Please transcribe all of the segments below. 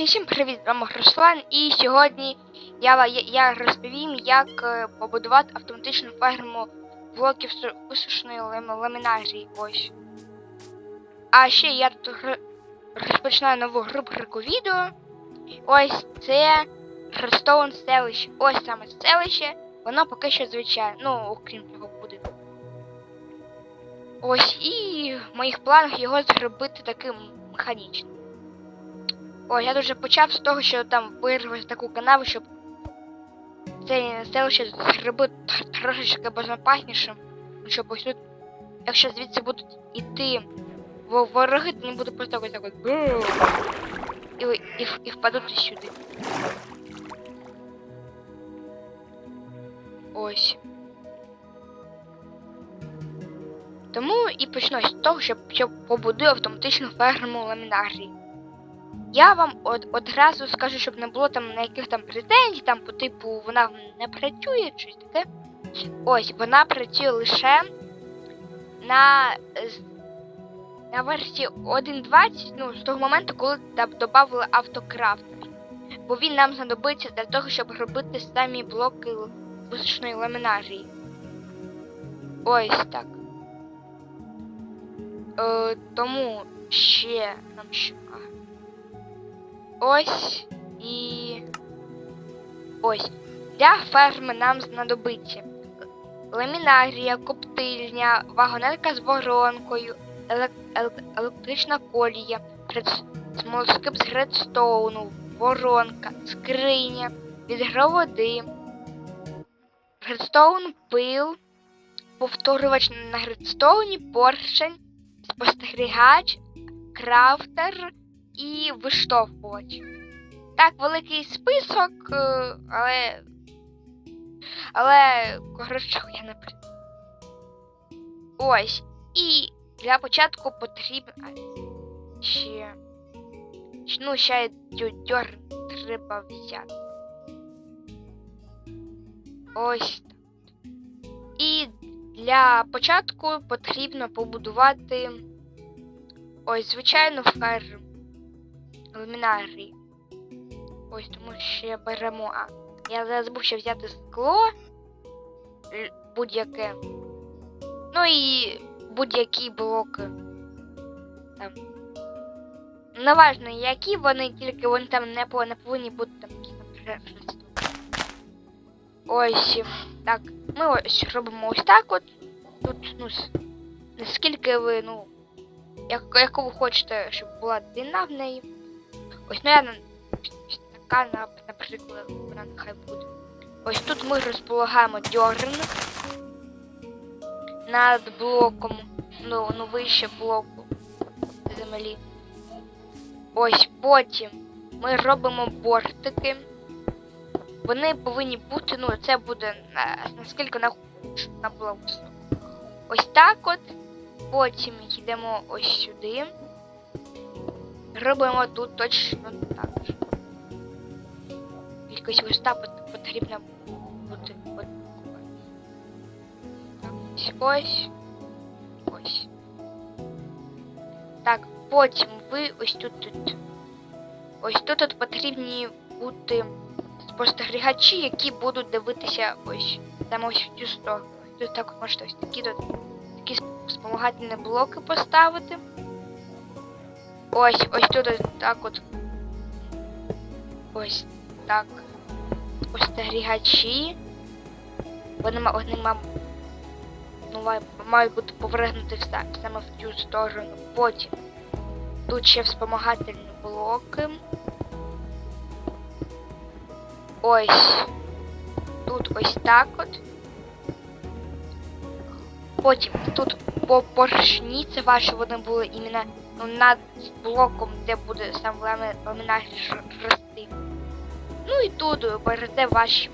Друзі, всім привіт! З вами Руслан і сьогодні я, я, розповім, як е, побудувати автоматичну ферму блоків су- висушеної ламінарії. Ось. А ще я тут розпочинаю нову рубрику відео. Ось це Redstone селище. Ось саме селище. Воно поки що звичайне. Ну, окрім того буде. Ось і в моїх планах його зробити таким механічним. О, я дуже почав з того, що там вирвати таку канаву, щоб це селище зробити тр- трошечки безопаснішим. Щоб ось тут, якщо звідси будуть іти вороги, то не буде просто ось так от і, і, і впадуть сюди. Ось. Тому і почну з того, щоб, щоб побудую автоматичну ферму ламінарії. Я вам од, одразу скажу, щоб не було там ніяких там претензій, там по типу вона не працює, щось таке. Ось, вона працює лише на, на версії 1.20, ну, з того моменту, коли додали автокрафт. Бо він нам знадобиться для того, щоб робити самі блоки висушної ламінарії. Ось так. Е, тому ще нам що. Ось і. Ось. Для ферми нам знадобиться ламінарія, коптильня, вагонетка з воронкою, елек- елек- електрична колія, смолоскип з редстоуну, воронка, скриня, відро води, редстоун пил, повторювач на редстоуні, поршень, спостерігач, крафтер і виштовхувач. Так, великий список, е, але. Але коротше я не при. Ось. І для початку потрібно. Ще. Ну, ще дьор треба взяти. Ось так. І для початку потрібно побудувати ось звичайну ферму ламінарії. Ось тому ще беремо. А, я забув ще взяти скло будь-яке. Ну і будь-які блоки. Там. Неважно, які вони, тільки вони там не, по- не повинні бути там якісь. Ось. Так, ми ось робимо ось так от. Тут, ну, наскільки ви, ну, як, яку ви хочете, щоб була длина в неї. Ось, ну я на- така, на- наприклад, вона нехай буде. Ось тут ми розполагаємо дьорн над блоком, ну, ну вище блоку землі. Ось потім ми робимо бортики. Вони повинні бути, ну, це буде на, наскільки на, на було. Ось так от. Потім йдемо ось сюди. Робимо тут точно так же. Кількість листа потрібно бути ось ось. Ось. Так, потім ви ось тут тут. Ось тут от потрібні бути спостерігачі, які будуть дивитися ось саме ось цю сторону. Тут так от можете ось такі тут такі спомагательні блоки поставити. Ось, ось тут так от. Ось так. Спостерігачі. Вони, ма- ну, мають бути повернуті вста- саме в цю сторону. Потім тут ще вспомагательні блоки. Ось. Тут ось так от. Потім тут по поршні, це ваші вони були іменно над блоком, де буде сам ламі- ламінар рости. Ну і тут берете ваші.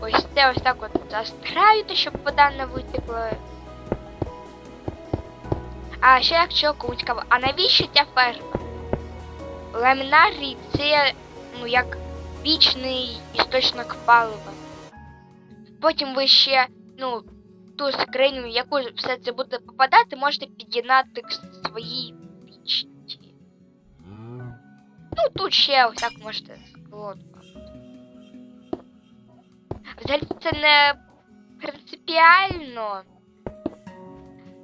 Ось це ось так от застраюєте, щоб вода не витекла. А ще якщо комусь цікаво, а навіщо ця ферма? Ламінарій це ну як вічний істочник палива. Потім ви ще, ну, ту скриню, в яку все це буде попадати, можете під'єднати к своїй пічці. Ну, тут ще так можете скло. Взагалі це не принципіально.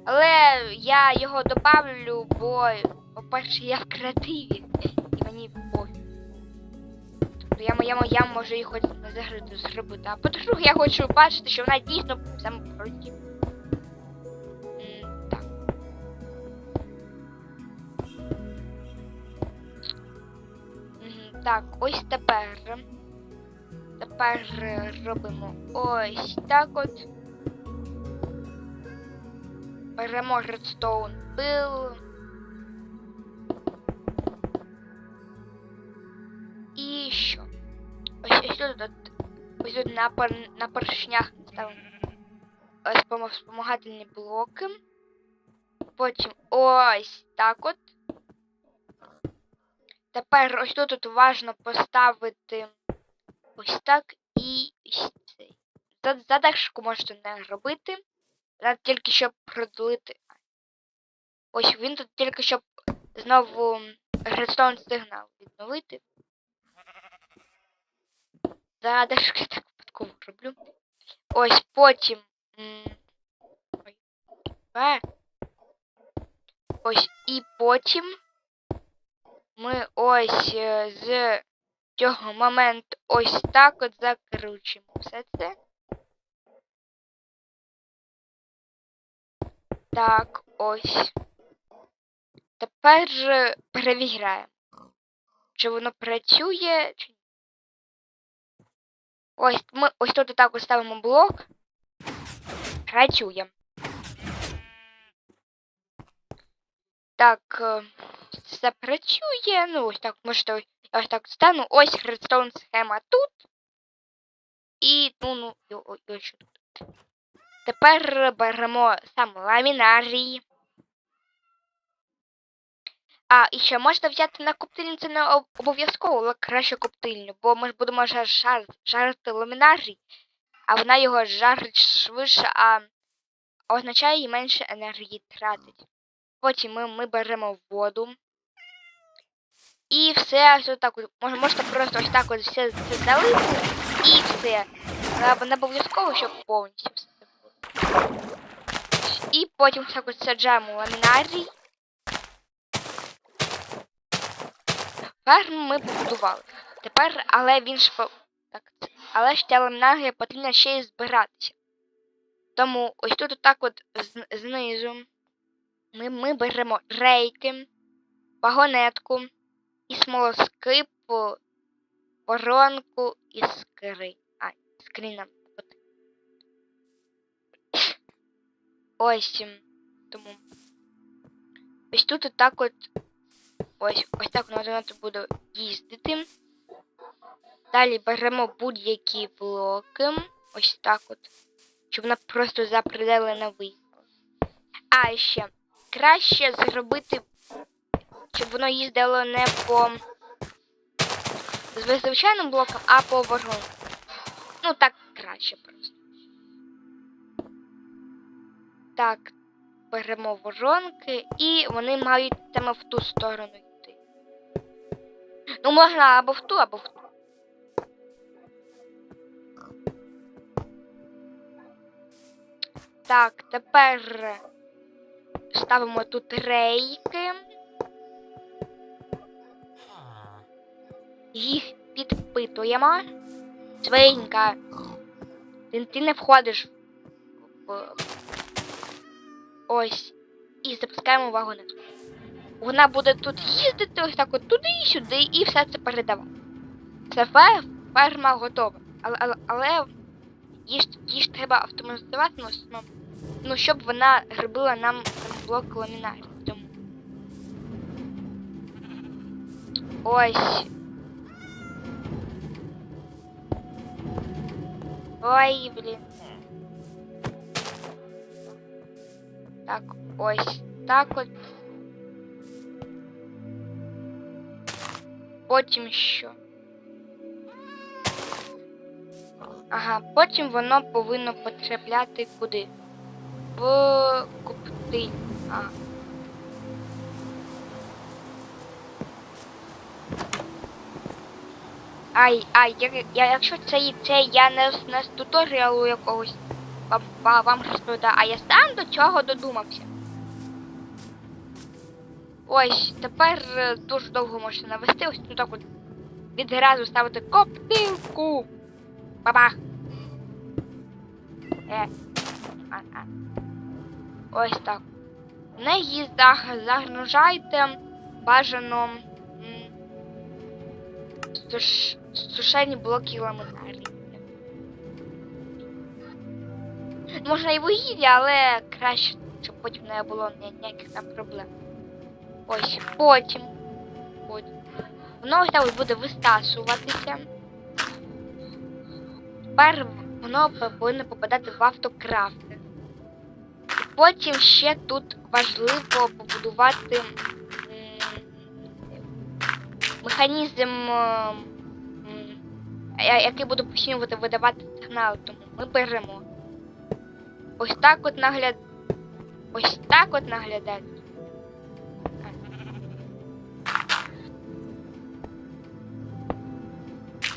Але я його добавлю, бо, по-перше, я в креативі. І мені пофіг. Я, я, я можу її хоч зробити. А по-друге, я хочу бачити, що вона дійсно саме проти. Так. Так, ось тепер. Тепер робимо ось так от. Беремо редстоун пил. Ось тут, на, пор- на поршнях ставимо е, спомагательні блоки. Потім ось так от. Тепер ось тут от важно поставити ось так і ось цей. За- Задержку можете не робити. Треба тільки щоб проділити. Ось він тут тільки щоб знову редстоун сигнал відновити. Задержки я так випадково роблю. Ось потім. Ой. Ось і потім ми ось з цього моменту ось так от закручуємо все це. Так, ось. Тепер перевіряємо, чи воно працює, чи. Ось ми ось тут так ось ставимо блок. Працює. Так, е, все працює. Ну, ось так, можете ось- я ось так стану. Ось редстоун схема тут. І ну, ну, і, о- і ось що тут. Тепер беремо сам ламінарій. А, і ще можна взяти на коптильню, це не обов'язково, краще коптильню, бо ми ж будемо жар, жар, жарити ламінарій, а вона його жарить швидше, а означає і менше енергії тратить. Потім ми, ми беремо воду. І все ось так от. Мож, можете просто ось так от все це залити і все. Але не обов'язково, щоб повністю все було. І потім так от саджаємо ламінарій. Ферму ми побудували. Тепер, але він ж так, але ж ця ламінарія потрібно ще й збиратися. Тому ось тут отак от знизу ми, ми беремо рейки, вагонетку, і смолоскип, воронку і скри. А, скріна. Ось. Тому. Ось тут отак от. Ось, ось так воно буде їздити. Далі беремо будь-які блоки. Ось так от. Щоб вона просто запределена виїхала. А ще краще зробити щоб воно їздило не по зв- звичайним блокам, а по воронкам. Ну так краще просто. Так, беремо воронки і вони мають саме в ту сторону йти. Ну, можна або в ту, або в ту. Так, тепер ставимо тут рейки. їх підпитуємо. Свинька. Ти, не входиш в. Ось. І запускаємо вагонетку. Вона буде тут їздити, ось так от туди і сюди, і все це передавати. Це фе- ферма готова. Але, але, але її, ж- її ж треба автоматизувати, ну, ну, ну, щоб вона робила нам блок ламінарів. Тому. Ось. Ой, блін. Так, ось так от. Потім що? Ага, потім воно повинно потрапляти куди? В коптиль. А. Ай, ай, я, я, якщо це, і- це я не з туторіалу якогось вам, розповідаю, а я сам до цього додумався. Ось, тепер е, дуже довго можна навести, ось тут так от відразу ставити коптилку. Бабах. Е. А, а. Ось так. В неї заг- загружайте бажано суш... сушені блоки ламинарії. Можна і вугілля, але краще, щоб потім не було ніяких там проблем. Ось, потім. От. Воно ось буде вистасуватися. Тепер воно повинно попадати в автокрафти. Потім ще тут важливо побудувати механізм, який буде постійно видавати сигнал. Тому ми беремо. Ось так от нагляд. Ось так от наглядати.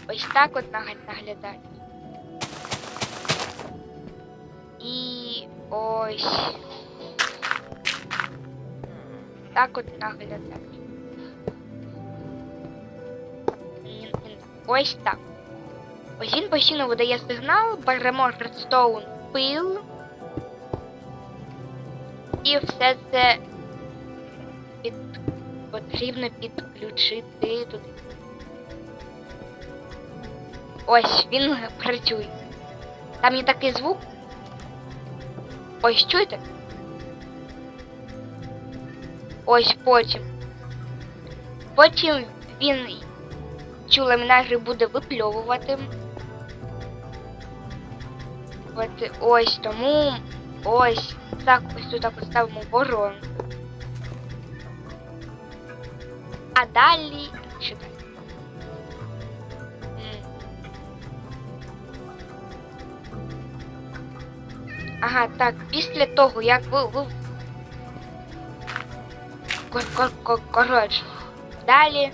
Ось так от нагля- наглядати. І ось. Так от наглядати. Ось так. Ось він постійно видає сигнал, беремо редстоун пил. І все це під... потрібно підключити туди. Ось він працює. Там є такий звук. Ось чуєте? Ось потім. Потім він цю ламінарію буде випльовувати. От ось тому ось так ось тут так от ставимо воронку. А далі. Що далі? Ага, так, після того, як ви. ви... Кор- кор- кор- Коротше, далі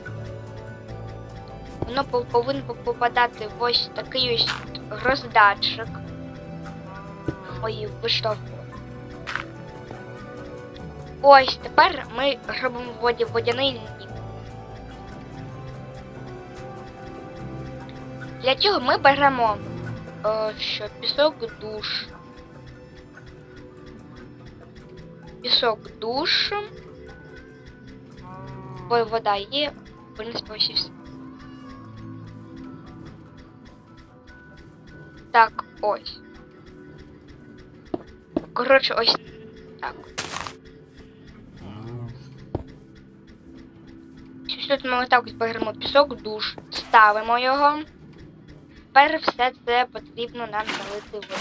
воно пов- повинно попадати в ось такий ось роздатчик. Ой, виштовхую. Ось тепер ми робимо воді водяний нік. Для цього ми беремо е, що, пісок душ. Пісок душ. Бо вода є, в принципі, ось і все. Так, ось. Коротше, ось так. Ось тут ми отак ось беремо пісок, душ, ставимо його. Тепер все це потрібно нам залити водою.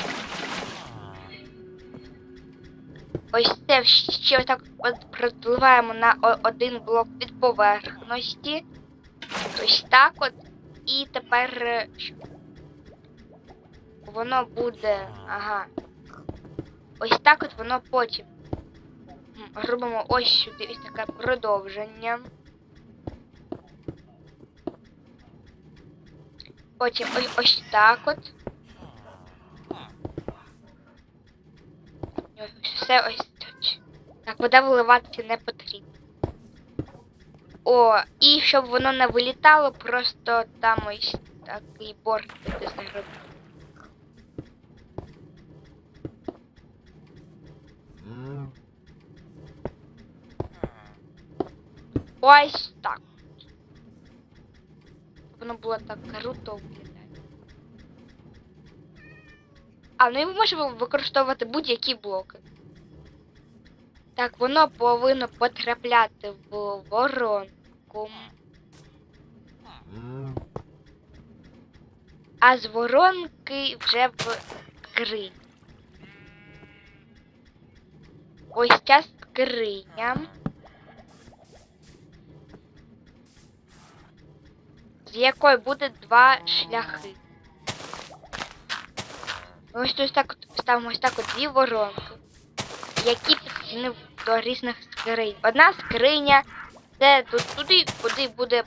Ось це ще отак от продливаємо на один блок від поверхності. Ось так от. І тепер е, воно буде. Ага. Ось так от воно потім. Робимо ось сюди ось таке продовження. Потім ось, ось так от. Все ось тут. Так, вода виливатися не потрібно. О, і щоб воно не вилітало, просто там ось такий борт буде зробити. Ось так. Воно було так круто виглядати. А, ну і ми можемо використовувати будь-які блоки. Так, воно повинно потрапляти в воронку. А з воронки вже в скринь. Ось ця скриня. З якої буде два шляхи. Ми Ось тут так ставимо ось так от дві воронки, які підсоединені до різних скринь. Одна скриня це туди, куди буде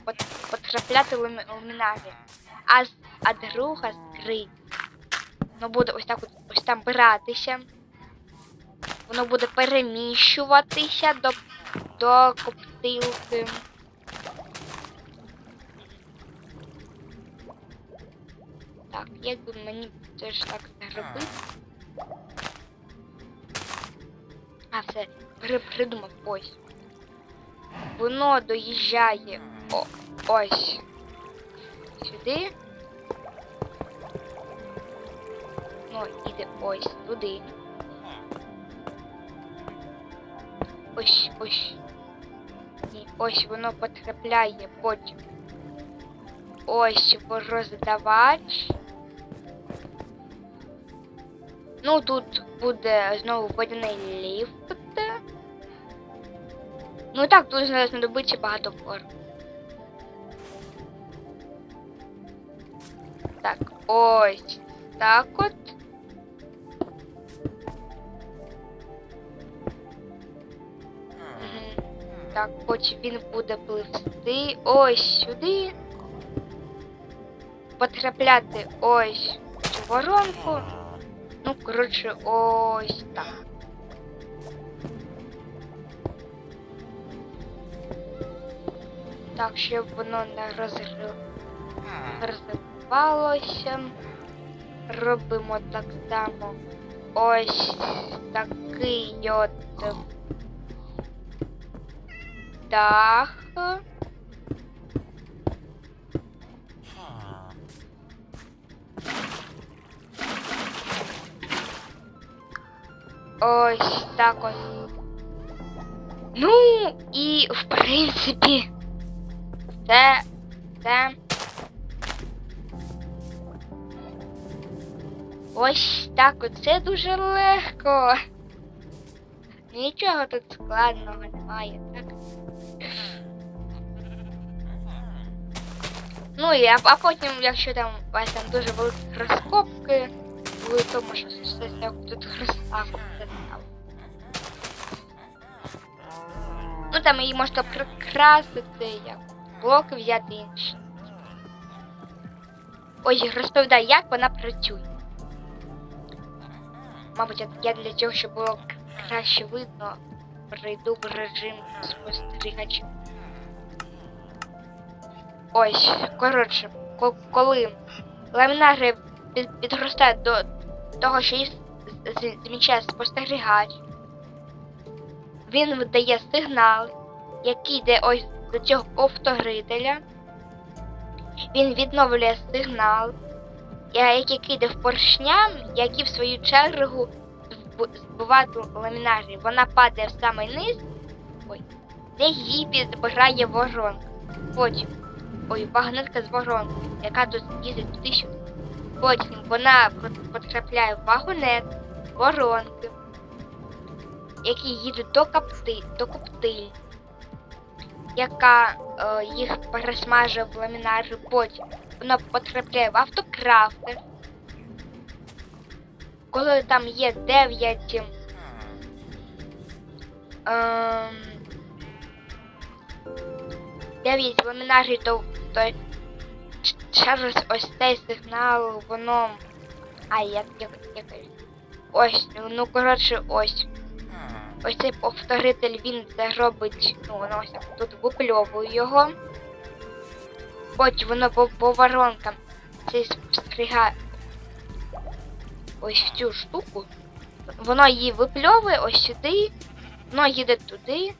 потрапляти ламі- ламінарія. а, а друга скриня. Воно буде ось так от, ось там братися. Воно буде переміщуватися до, до коптилки. Так, як би мені це ж так зробити? А, все, при, придумав ось. Воно доїжджає о, ось сюди. Ну, іде ось туди. Ось, ось. І ось воно потрапляє потім. Ось роздавач. Ну, тут буде знову водяний ліфт. Ну так, тут зараз знадобиться багато форм. Так, ось так от. Так, потім він буде пливсти ось сюди. Потрапляти ось цю воронку. Ну, коротше, ось так. Так, щоб воно не розрив... розвивалося. Робимо так само. Ось такий от дах. Ось так от. Ну, і в принципі, це, це. Ось так от. Це дуже легко. Нічого тут складного немає, так? Ну і а, а потім, якщо там у вас там дуже великі розкопки, ви то може щось тут розставку Ну там її можна прикрасити, як блоки взяти інші. Ой, розповідай, як вона працює. Мабуть, я- для цього, щоб було краще видно, прийду в режим спостерігача. Ось, коротше, ко- коли ламінари під- підростають до того, що їх з- з- спостерігач, він видає сигнал, який йде ось до цього повторителя. Він відновлює сигнал, який йде в поршням, які в свою чергу зб- збивають ламінарі. Вона падає в самий низ, ой, де її підбирає воронка. Потім, ой, вагонетка з воронки, яка тут їздить туди. Потім вона потрапляє в вагонет, воронки, які їдуть до капти, до коптиль, яка е, їх пересмажує в ламінарі. Потім вона потрапляє в автокрафтер. Коли там є 9 ем, 9 ламінарів, то, то через ось цей сигнал воно. А, як, як, як, ось, ну коротше, ось. Ось цей повторитель він це робить, ну воно ось тут випльовує його. Потім воно по, по воронкам цей спостерігає ось цю штуку. Воно її випльовує ось сюди, воно їде туди,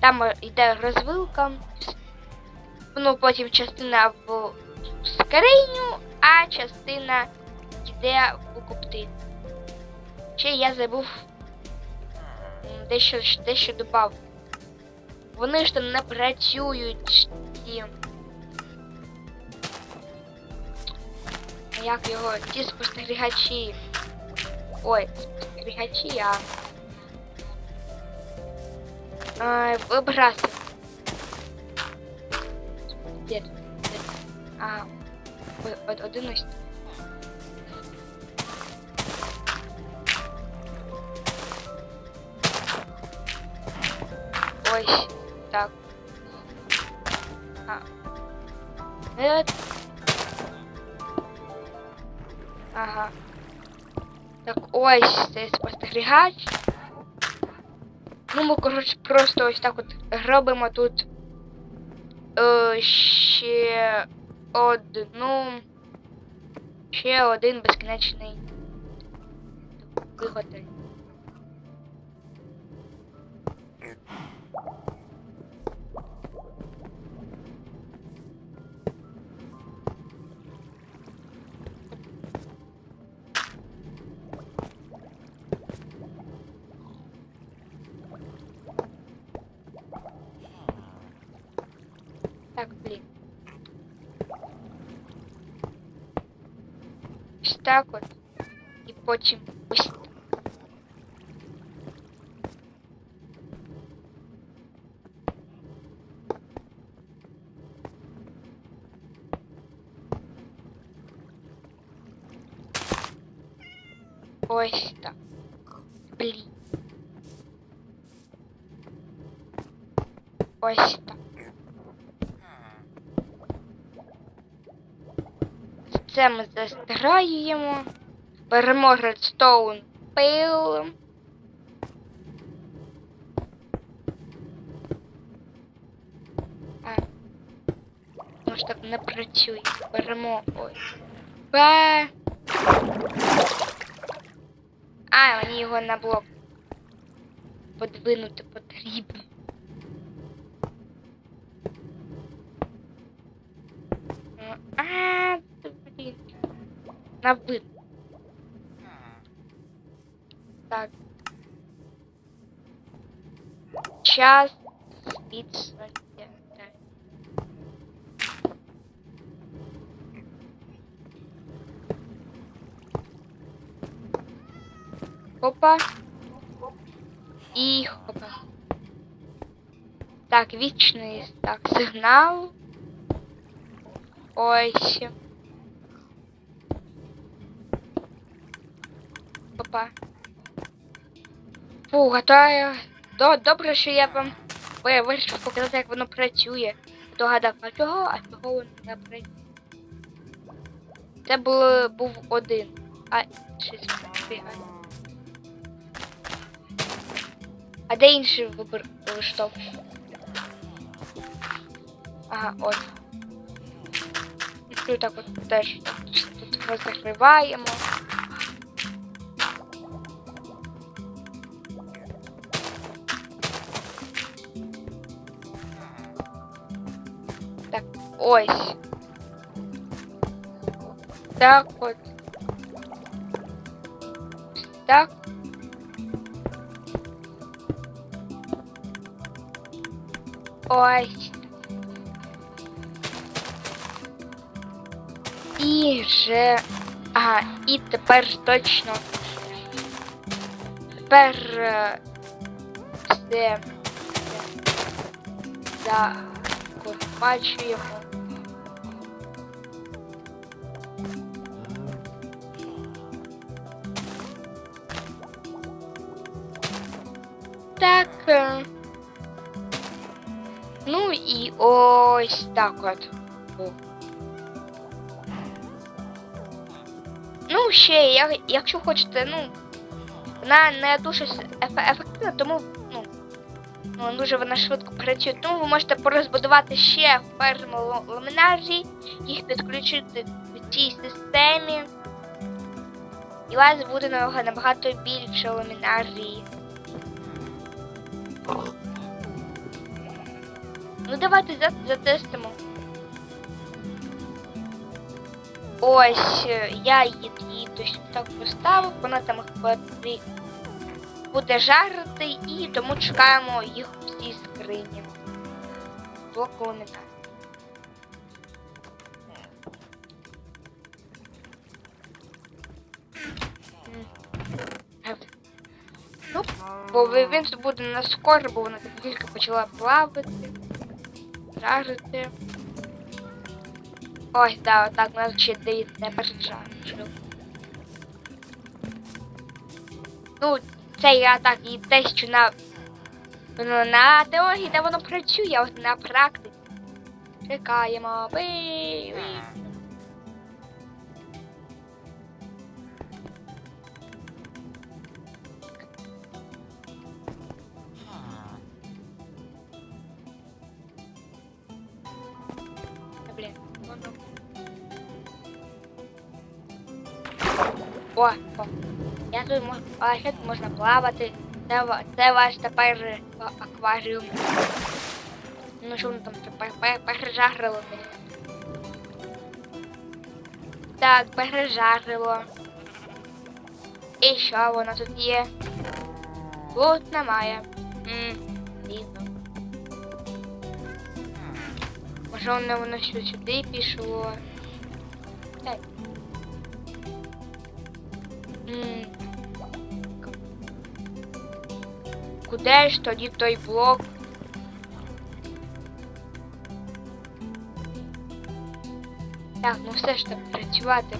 там йде розвилка. Воно потім частина в скриню, а частина йде в коптиль. Ще я забув дещо, дещо додав. Вони ж там не працюють ті. Як його? Ті спостерігачі. Ой, спостерігачі, а. Е, вибрати. Де? Де? А. Ой, один ось. Ось так. А. Е, Ага. Так, ось цей спостерігач. Ну, ми, коротше, просто ось так от робимо тут е, ще одну. Ще один безкінечний виготовлення. Так, блін. Ось так от. І потім ось так. Ось так. Блін. Ось так. Це ми застираємо. Беремо редстоун пил. А. Може так не працює. Беремо ось. Б. А, мені його на блок подвинути потрібно. А. На вид. Так. Час відсотки. Так. Опа. І хопа. Так, вічний так, сигнал. Ось. Опа. Фу, готую. До, добре, що я вам ви- вирішив показати, як воно працює. Догадав, а чого, а чого воно не працює. Це було, був один. А інший збігає. А де інший вибор виштовх? Ага, от. Тут так от теж тут розігріваємо. ось. Так от. Так. Ось. І вже. Ага, і тепер точно. Тепер е, все закорпачуємо. Ну і ось так от. Ну, ще, я, якщо хочете, ну, вона не дуже ефективна, тому, ну, ну, дуже вона швидко працює. Тому ви можете порозбудувати ще ферму л- ламінарій, їх підключити в цій системі. І у вас буде набагато більше ламінарії. Давайте затестимо. Ось е, я її, точно так поставив, вона там хвати- буде жарити і тому чекаємо їх у цій скрині. Блок Ну, бо він буде не скоро, бо вона тільки почала плавати, жарити. Ось, да, отак, у нас ще дивіться, не переджарив. Ну, це я так і те, що на, ну, на теорії, де воно працює, а от на практиці. Чекаємо. Бий, бий. бля. Вон. О, о. Я тут можу. А ще тут можна плавати. Це, це ваш тепер. Е, ну що воно там тепер пережарило мені. Так, пережарило. І що воно тут є? на мая. Може воно що сюди пішло. Так. Куди ж тоді той блок? Так, ну все ж так працювати.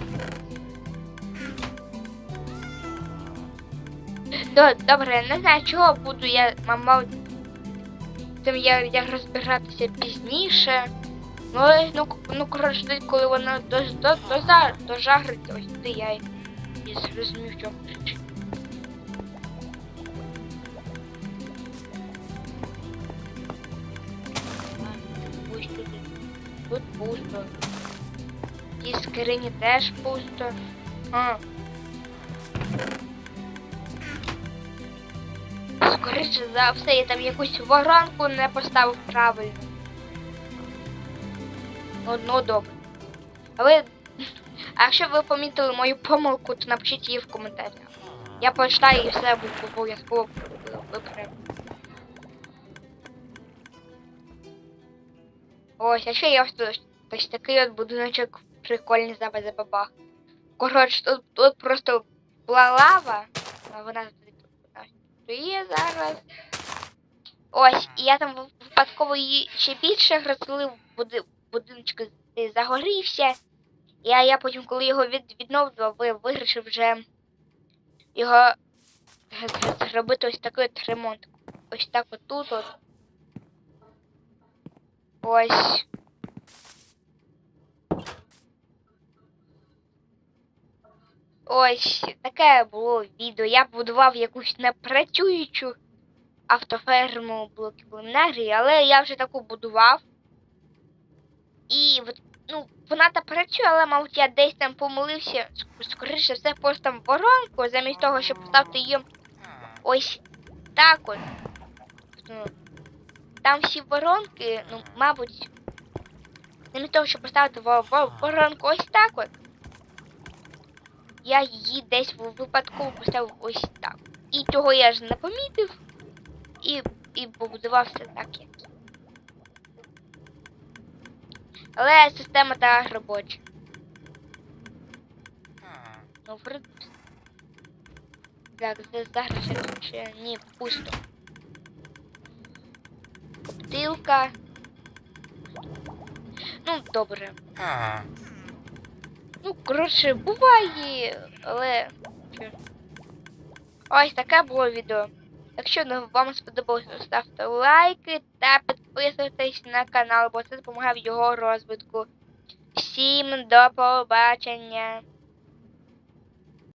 Добре, не знаю, чого буду я, мама. Тим я, я розбиратися пізніше. Ну, ну, ну коротше, коли вона до, до, до, за- дожариться, ось ти я і зрозумів, чому причина. Тут пусто. І скрині теж пусто. А. Скоріше за все, я там якусь воронку не поставив правильно. Ну добре. А ви. А якщо ви помітили мою помилку, то напишіть її в коментарях. Я почитаю і все обов'язково виправлю. Ось, а ще є ось ось такий от будиночок прикольний за бабах. Коротше, тут, тут просто була лава, вона є зараз. Ось, і я там випадково її ще більше розлив, будиночок загорівся. І я, я потім, коли його від, відновлював, ви- вирішив вже його зробити ось такий от ремонт. Ось так от тут от. Ось. Ось таке було відео. Я будував якусь непрацюючу автоферму блоків але я вже таку будував. І ну, вона та працює, але, мабуть, я десь там помилився. Скоріше все, просто там воронку, замість того, щоб поставити її ось так от. Ну, там всі воронки, ну, мабуть, замість того, щоб поставити во- во- воронку ось так от. Я її десь в- випадково поставив ось так. І цього я ж не помітив. І, і побудував так, як. є. Але система та робоча. Ну, вроде. Так, за- зараз ще ні, пусто. Коптилка. Ну, добре. Ну, коротше, буває, але. Ось таке було відео. Якщо вам сподобалося, ставте лайки та підписуйтесь на канал, бо це допомагає в його розвитку. Всім до побачення!